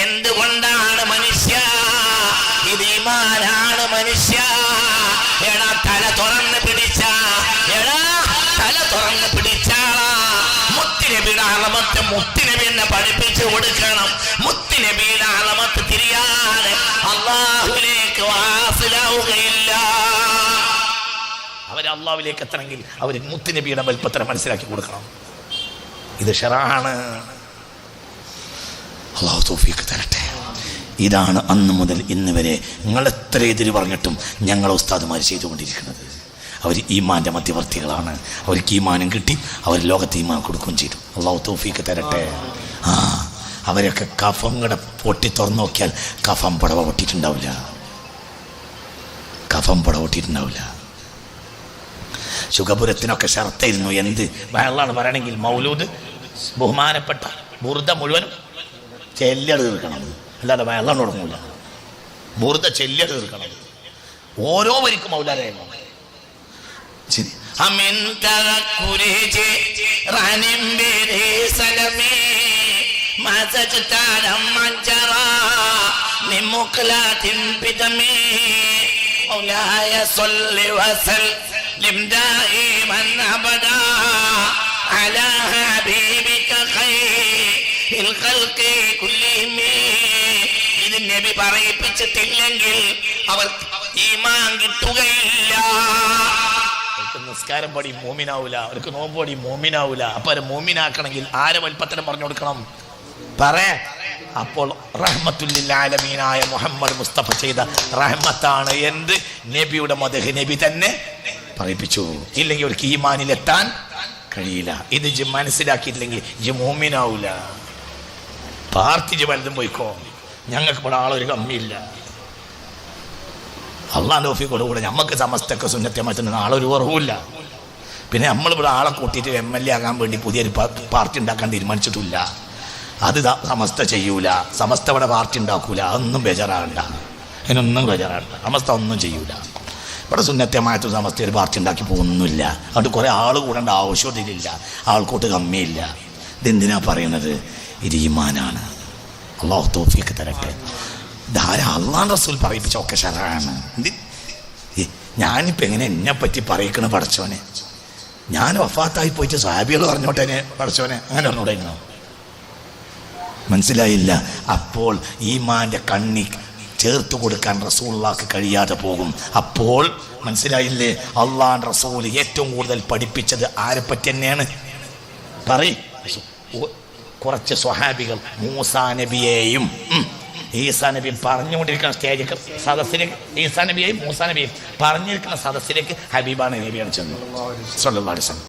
എന്തുകൊണ്ടാണ് മനുഷ്യ? ഇത് ഈമാനാണ് മനുഷ്യ. എടാ തല തുറന്ന് പിടിച്ച. എടാ തല തുറന്ന് പിടിച്ചാളാ മുത്തിനബിയുടെ അളമത്ത് പിന്നെ പഠിപ്പിച്ചു കൊടുക്കണം. മുത്തിനബിയുടെ അളമത്ത് തിരിയാതെ അള്ളാഹുലേക്ക് വാസിലാവുകയില്ല. അവർ അള്ളാഹുലേക്ക് എത്തണമെങ്കിൽ അവർ മുത്തുനബിയുടെ വലിപ്പത്തിനെ മനസ്സിലാക്കി കൊടുക്കണം. ഇത് ഷെറാണ്. അള്ളാഹു തോഫിക്ക് തരട്ടെ. ഇതാണ് അന്ന് മുതൽ ഇന്ന് വരെ നിങ്ങൾ എത്ര എതിര് പറഞ്ഞിട്ടും ഞങ്ങൾ ഉസ്താദുമാർ ചെയ്തുകൊണ്ടിരിക്കുന്നത്. അവർ ഈമാന്റെ മധ്യവർത്തികളാണ്. അവർക്ക് ഈമാനം കിട്ടി അവർ ലോകത്ത് ഈമാൻ കൊടുക്കുകയും ചെയ്തു. അള്ളാഹു തോഫിക്ക് തരട്ടെ. ആ അവരൊക്കെ കഫം കൂടെ പൊട്ടി തുറന്നു നോക്കിയാൽ കഫം പടവ പൊട്ടിയിട്ടുണ്ടാവില്ല. കഫം പുടവ പൊട്ടിയിട്ടുണ്ടാവില്ല. ശുഖപുരത്തിനൊക്കെ ഷർത്തായിരുന്നു എന്ത്? വെള്ളമാണ് പറയണമെങ്കിൽ മൗലൂദ് ബഹുമാനപ്പെട്ട ബുർദ മുഴുവനും ചെല്ലട് തീർക്കണം. അല്ലാതെ വെള്ളം തുടങ്ങൂല വെറുതെ ചെല്ലട് തീർക്കണം. ഓരോ വരിക്കും മൗലാരെ ശരി. അമിൻ ഇത് നബി പറയിപ്പിച്ചിട്ടില്ലെങ്കിൽ അവർ ഈമാൻ കിട്ടുകയില്ല. അവർക്ക് നിസ്കാരം പടി മോമിനാവൂല. അവർക്ക് നോമ്പ് പടി മോമിനാവൂല. അപ്പൊ അവരെ മോമിനാക്കണമെങ്കിൽ ആരെ വൽപ്പത്തരം പറഞ്ഞു കൊടുക്കണം? പറ. അപ്പോൾ റഹ്മത്തുല്ലാലമീനായ മുഹമ്മദ് മുസ്തഫ ചെയ്ത റഹ്മത്താണ് എന്ത്? നബിയുടെ മദഹ് നബി തന്നെ പറയിപ്പിച്ചു. ഇല്ലെങ്കിൽ അവർക്ക് ഈമാനിലെത്താൻ കഴിയില്ല. ഇത് ജി മനസ്സിലാക്കിയിട്ടില്ലെങ്കിൽ ജി മോമിനാവൂല. പാർട്ടി ജി വലുതും പോയിക്കോ. ഞങ്ങൾക്ക് ഇവിടെ ആളൊരു കമ്മിയില്ല. അള്ളാന്റെ ഓഫിക്കോട് കൂടെ നമുക്ക് സമസ്തക്ക് സുന്നത്തെ മറ്റുന്ന ആളൊരു കുറവുമില്ല. പിന്നെ നമ്മളിവിടെ ആളെ കൂട്ടിയിട്ട് എം എൽ എ ആകാൻ വേണ്ടി പുതിയൊരു പാർട്ടി ഉണ്ടാക്കാൻ തീരുമാനിച്ചിട്ടില്ല. അത് സമസ്ത ചെയ്യൂല. സമസ്ത ഇവിടെ പാർട്ടി ഉണ്ടാക്കൂല. അതൊന്നും ബേജാറാകണ്ട. അതിനൊന്നും ബേജാറാകണ്ട. സമസ്ത ഒന്നും ചെയ്യൂല. ഇവിടെ സുന്നത്യമായിട്ട് സമസ്ത ഒരു പാർട്ടി ഉണ്ടാക്കി പോകുന്നില്ല. അതുകൊണ്ട് കുറേ ആൾ കൂടേണ്ട ആവശ്യത്തിലില്ല ആൾക്കൂട്ട് കമ്മിയില്ല. ഇതെന്തിനാ പറയുന്നത്? ഇത് ഈമാനാണ്. അള്ളാഹു തോഫിക്ക് തരട്ടെ. ധാരാ റസൂൽ പറയിപ്പിച്ച ഒക്കെ ഈ ഞാനിപ്പോൾ എങ്ങനെ എന്നെ പറ്റി പറയിക്കണ പഠിച്ചോനെ ഞാൻ വഫാത്തായി പോയിട്ട് സാബികൾ പറഞ്ഞോട്ടെ എന്നെ പടച്ചോനെ? അങ്ങനെ പറഞ്ഞോടായിരുന്നു മനസ്സിലായില്ല. അപ്പോൾ ഈമാന്റെ കണ്ണി ചേർത്ത് കൊടുക്കാൻ റസൂള്ളാക്ക് കഴിയാതെ പോകും. അപ്പോൾ മനസ്സിലായില്ലേ? അള്ളാൻ റസൂൽ ഏറ്റവും കൂടുതൽ പഠിപ്പിച്ചത് ആരെപ്പറ്റി പറ്റി തന്നെയാണ്? പറയ്. കുറച്ച് സ്വഹാബികൾ മൂസാ നബിയെയും ഈസാ നബിയും പറഞ്ഞുകൊണ്ടിരിക്കുന്ന സ്റ്റേജിലേക്ക് സദസ്സിലേക്ക് ഈസാ നബിയെയും മൂസാ നബിയെയും പറഞ്ഞിരിക്കുന്ന സദസ്സിലേക്ക് ഹബീബാണ് നബിയാണ് ചെന്നു സല്ലല്ലാഹു അലൈഹി വസല്ലം.